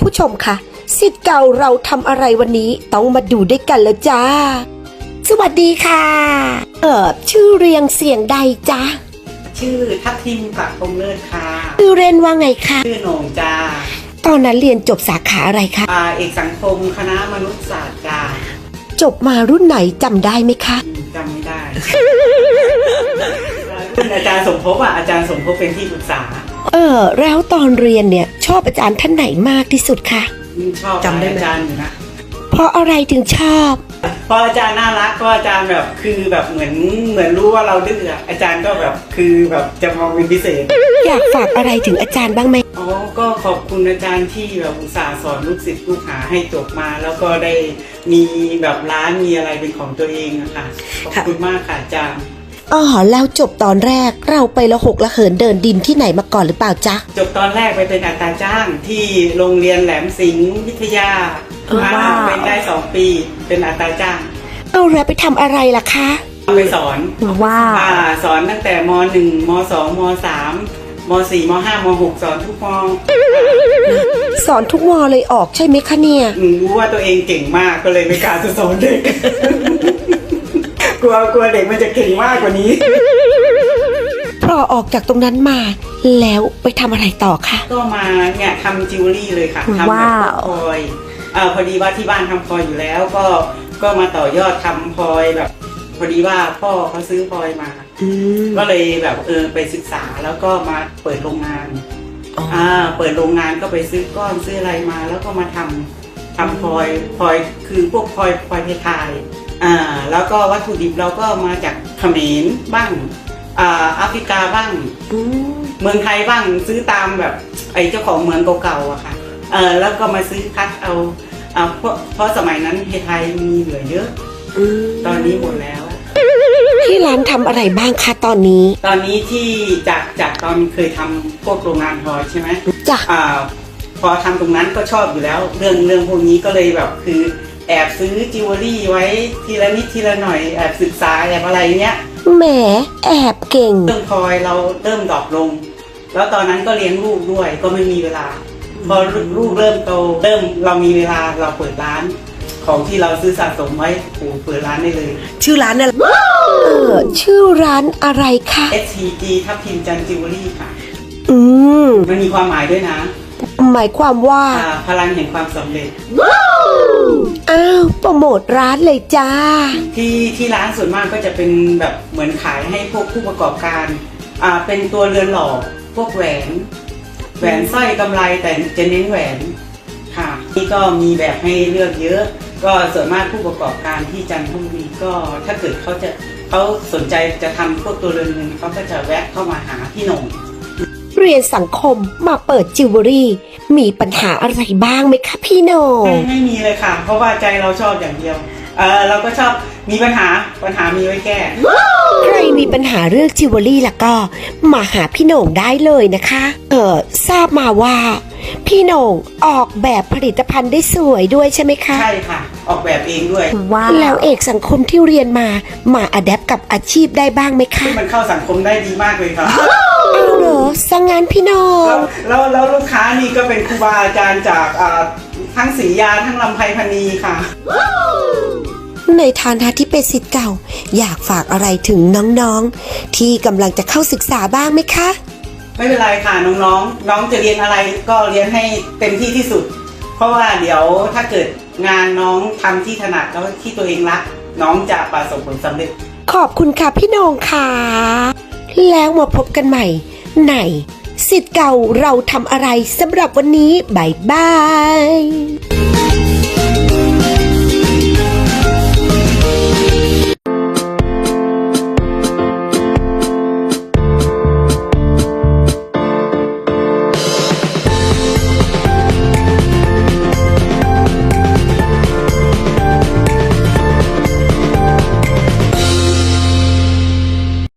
ผู้ชมคะสิทธิ์เก่าเราทำอะไรวันนี้ต้องมาดูด้วยกันแล้วจ้า สวัสดีค่ะ เออชื่อเรียงเสียงใดจ๊ะชื่อทัพทิมปักพงเลิศค่ะ ชื่อเรนว่าไงคะชื่อโหน่งจ้า ตอนนั้นเรียนจบสาขาอะไรคะอ่าเอกสังคมคณะมนุษยศาสตร์จ้า จบมารุ่นไหนจำได้ไหมคะอืมจำไม่ได้ รุ่นอาจารย์สมภพอะอาจารย์สมภพเป็นที่ปรึกษา เออแล้วตอนเรียนเนี่ยชอบอาจารย์ท่านไหนมากที่สุดคะอืมชอบจำได้ไหมอาจารย์อยู่นะเพราะอะไรถึงชอบเพราะอาจารย์น่ารักก็อาจารย์แบบคือแบบเหมือนเหมือนรู้ว่าเราดื้ออะอาจารย์ก็แบบคือแบบจะมองเป็นพิเศษ อยากฝากอะไรถึงอาจารย์บ้างไหมอ๋อก็ขอบคุณอาจารย์ที่แบบอุตส่าห์สอนลูกศิษย์ลูกหาให้จบมา แล้วก็ได้มีแบบร้านมีอะไรเป็นของตัวเองอะค่ะขอบคุณมากค่ะอาจารย์ อ๋อแล้วจบตอนแรกเราไปละหกละเหินเดินดินที่ไหนมาก่อนหรือเปล่าจ๊ะ จบตอนแรกไปเป็นอัตราจ้างที่โรงเรียนแหลมสิงห์วิทยาว้าวอ่าเป็นได้สองปี เป็นอัตราจ้างเอาแล้วไปทำอะไรล่ะคะไปสอนว้าวอ่าสอนตั้งแต่มหนึ่งมสองมสามมสี่มห้ามหกสอนทุกมสอนทุกมอเลยออกใช่ไหมคะเนี่ย อืมรู้ว่าตัวเองเก่งมากก็เลยไม่กล้าจะสอนเด็ก กลัวกลัวเด็กมันจะเก่งมากกว่านี้ พอออกจากตรงนั้นมาแล้วไปทำอะไรต่อคะก็มาเนี่ยทำจิวเวลรี่เลยค่ะทำแบบว้าวพวกพลอยเอ่อพอดีว่าที่บ้านทำพลอยอยู่แล้ว ก็ก็มาต่อยอดทำพลอยแบบ พอดีว่าพ่อเขาซื้อพลอยมา อืมก็เลยแบบเออไปศึกษาแล้วก็มาเปิดโรงงาน อ๋ออ่า เปิดโรงงานก็ไปซื้อก้อนซื้ออะไรมา แล้วก็มาทำทำพลอยพลอยคือพวกพลอยพลอยไทยๆ อ่าแล้วก็วัตถุดิบเราก็มาจากเขมรบ้างอ่าแอฟริกาบ้าง อืมเมืองไทยบ้างซื้อตามแบบไอ้เจ้าของเมืองเก่าๆอะค่ะเออแล้วก็มาซื้อคัดเอาอ่าเพราะเพราะสมัยนั้นไทยมีเหลือเยอะ อืมตอนนี้หมดแล้ว ที่ร้านทำอะไรบ้างคะตอนนี้ตอนนี้ที่จากจากตอนเคยทำพวกโรงงานพลอยใช่ไหมจ้ะอ่าพอทำตรงนั้นก็ชอบอยู่แล้ว เรื่องเรื่องพวกนี้ก็เลยแบบคือ แอบซื้อจิวเวลรี่ไว้ทีละนิดทีละหน่อยแอบศึกษาแอบอะไรเงี้ยแหมแอบเก่ง เรื่องพลอยเราเริ่มดรอปลง แล้วตอนนั้นก็เลี้ยงลูกด้วยก็ไม่มีเวลา พอลูกเริ่มโตเริ่มเรามีเวลาเราเปิดร้าน ของที่เราซื้อสะสมไว้โอ้เปิดร้านได้เลย ชื่อร้านอะไรเออชื่อร้านอะไรคะ STG ทับทิมจันจิวเวลรี่ค่ะ อืมมันมีความหมายด้วยนะ หมายความว่า อ่าพลังแห่งความสำเร็จ อ้าวโปรโมทร้านเลยจ้า ที่ที่ร้านส่วนมากก็จะเป็นแบบเหมือนขายให้พวกผู้ประกอบการอ่าเป็นตัวเรือนหล่อพวกแหวน แหวนสร้อยกำไรแต่จะเน้นแหวนค่ะนี่ก็มีแบบให้เลือกเยอะ ก็ส่วนมากผู้ประกอบการที่จันทบุรีก็ถ้าเกิดเขาจะเขาสนใจจะทำพวกตัวเรือนเงินเขาก็จะแวะเข้ามาหาพี่หนง เรียนสังคมมาเปิดจิวเวลรี่ มีปัญหาอะไรบ้างไหมคะพี่โหนงไม่ไม่มีเลยค่ะ เพราะว่าใจเราชอบอย่างเดียว เออเราก็ชอบมีปัญหาปัญหามีไว้แก้ ใครมีปัญหาเรื่องจิวเวลรี่ล่ะก็ มาหาพี่โหน่งได้เลยนะคะ เออทราบมาว่า พี่โหน่งออกแบบผลิตภัณฑ์ได้สวยด้วยใช่ไหมคะ ใช่ค่ะ ออกแบบเองด้วยว้าว แล้วเอกสังคมที่เรียนมามาอัดแอปกับอาชีพได้บ้างไหมคะมันเข้าสังคมได้ดีมากเลยค่ะเอาเหรอ สังงานพี่โหน่งแล้วแล้วแล้วลูกค้านี่ก็เป็นครูบาอาจารย์จากอ่าทั้งศรียาทั้งลำไพพณีค่ะ ในฐานะที่เป็นศิษย์เก่า อยากฝากอะไรถึงน้องๆ ที่กำลังจะเข้าศึกษาบ้างไหมคะ ไม่เป็นไรค่ะน้องๆ น้องจะเรียนอะไรก็เรียนให้เต็มที่ที่สุด เพราะว่าเดี๋ยวถ้าเกิดงานน้องทำที่ถนัดแล้วที่ตัวเองรัก น้องจะประสบผลสำเร็จ ขอบคุณค่ะพี่โหนงค่ะ แล้วมาพบกันใหม่ ในสิทธิ์เก่าเราทำอะไรสำหรับวันนี้บายบาย